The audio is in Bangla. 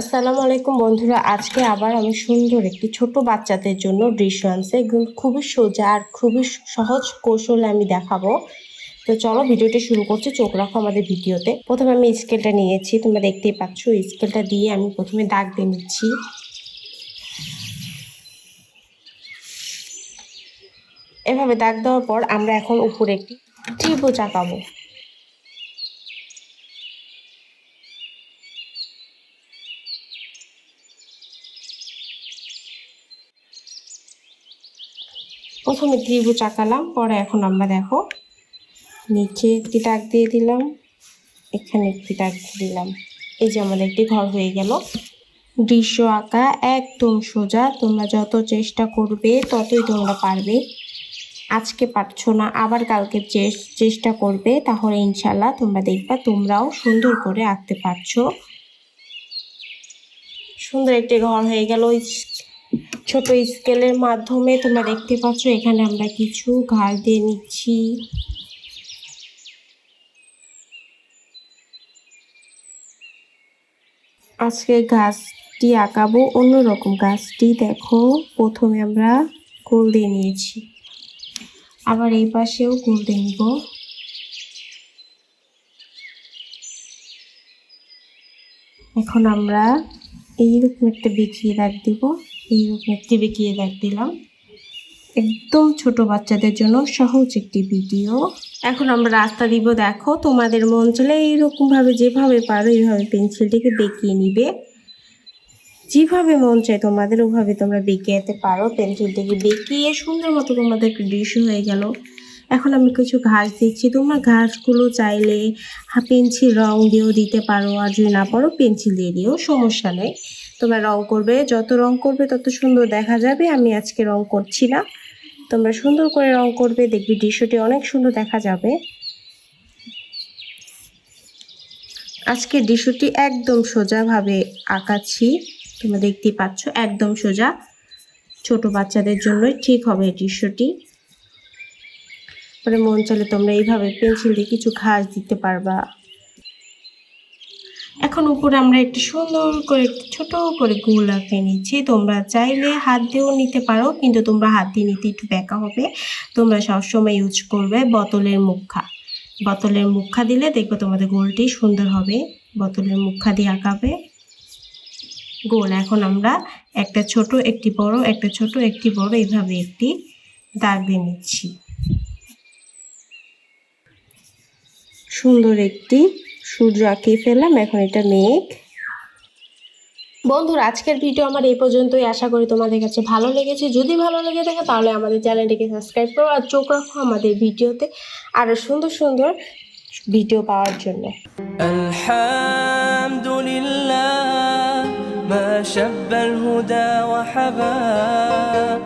আসসালামু আলাইকুম বন্ধুরা, আজকে আবার আমি সুন্দর একটি ছোট বাচ্চাদের জন্য আনছি একদম খুবই সোজা আর খুবই সহজ কৌশলে আমি দেখাবো। তো চলো ভিডিওটি শুরু করছি, চোখ রাখো আমাদের ভিডিওতে। প্রথমে আমি স্কেলটা নিয়েছি, তোমরা দেখতেই পাচ্ছ স্কেলটা দিয়ে আমি প্রথমে দাগ দিয়ে নিচ্ছি। এভাবে দাগ দেওয়ার পর আমরা এখন উপরে একটি ত্রিভুজ আঁকাবো। প্রথমে ত্রিভুজ আঁকালাম, পরে এখন আমরা দেখো নিচে একটি দাগ দিয়ে দিলাম, এখানে একটি দাগ দিয়ে দিলাম। এই যে আমাদের একটি ঘর হয়ে গেল। দৃশ্য আঁকা একদম সোজা, তোমরা যত চেষ্টা করবে ততই তোমরা পারবে। আজকে পারছ না, আবার কালকে চেষ্টা করবে, তাহলে ইনশাল্লাহ তোমরা দেখবা, তোমরাও সুন্দর করে আঁকতে পারছ। সুন্দর একটি ঘর হয়ে গেল। ছোট স্কেলের মাধ্যমে তোমরা দেখতে পাচ্ছ, এখানে আমরা কিছু ঘাস দিয়ে নিচ্ছি। আজকে গাছটি আঁকাবো, অন্যরকম গাছটি দেখো, প্রথমে আমরা গোল দিয়ে নিয়েছি। আবার এই পাশেও গোল দিয়ে নিব। এখন আমরা এইরকম একটা বিকিয়ে রাখ দিব। একটি বিকিয়ে দাগ দিলাম। একদম ছোট বাচ্চাদের জন্য সহজ একটি ভিডিও। এখন আমরা রাস্তা দিব, দেখো তোমাদের মন চলে এইরকমভাবে যেভাবে পারো, এইভাবে পেন্সিলটিকে বেঁকিয়ে নিবে। যেভাবে মন চায় তোমাদের, ওভাবে তোমরা বেঁকিয়ে যেতে পারো। পেন্সিলটিকে বেঁকিয়ে সুন্দর মতো তোমাদের দৃশ্য হয়ে গেল। এখন আমি কিছু ঘাস দিচ্ছি। তোমরা ঘাসগুলো চাইলে পেন্সিল রং দিয়েও দিতে পারো, আর যদি না পারো, পেন্সিল দিয়ে দিও সমস্যা নেই। তোমরা রং করবে। যত রং করবে, তত সুন্দর দেখা যাবে। আমি আজকে রং করছি না তোমরা সুন্দর করে রং করবে। দেখবি দৃশ্যটি অনেক সুন্দর দেখা যাবে। আজকের দৃশ্যটি একদম সোজাভাবে আঁকাচ্ছি। তোমরা দেখতেই পাচ্ছ, একদম সোজা। ছোট বাচ্চাদের জন্যই ঠিক হবে দৃশ্যটি। পরে মন চলে তোমরা এইভাবে পেন্সিল দিয়ে কিছু ঘাস দিতে পারবা। এখন উপরে আমরা একটি সুন্দর করে ছোট করে গোল আঁকে নিচ্ছি। তোমরা চাইলে হাত দিয়েও নিতে পারো, কিন্তু তোমরা হাত দিয়ে নিতে একটু ব্যাকা হবে। তোমরা সবসময় ইউজ করবে বোতলের মুখা। বোতলের মুখা দিলে দেখবে তোমাদের গোলটি সুন্দর হবে। বোতলের মুখা দিয়ে আঁকাবে। গোল এখন আমরা একটা ছোট, একটি বড়, একটা ছোট, একটি বড় এইভাবে একটি দাগ দিয়ে নিচ্ছি। সুন্দর একটি সূর্য আঁকিয়ে ফেললাম এখন এটা মেঘ বন্ধুরা আজকের ভিডিও আমার এই পর্যন্তই আশা করি তোমাদের কাছে ভালো লেগেছে যদি ভালো লেগে থাকে তাহলে আমাদের চ্যানেলটিকে সাবস্ক্রাইব করো আর চোখ রাখো আমাদের ভিডিওতে আরও সুন্দর সুন্দর ভিডিও পাওয়ার জন্য আলহামদুলিল্লাহ ما شب الهدى وحباب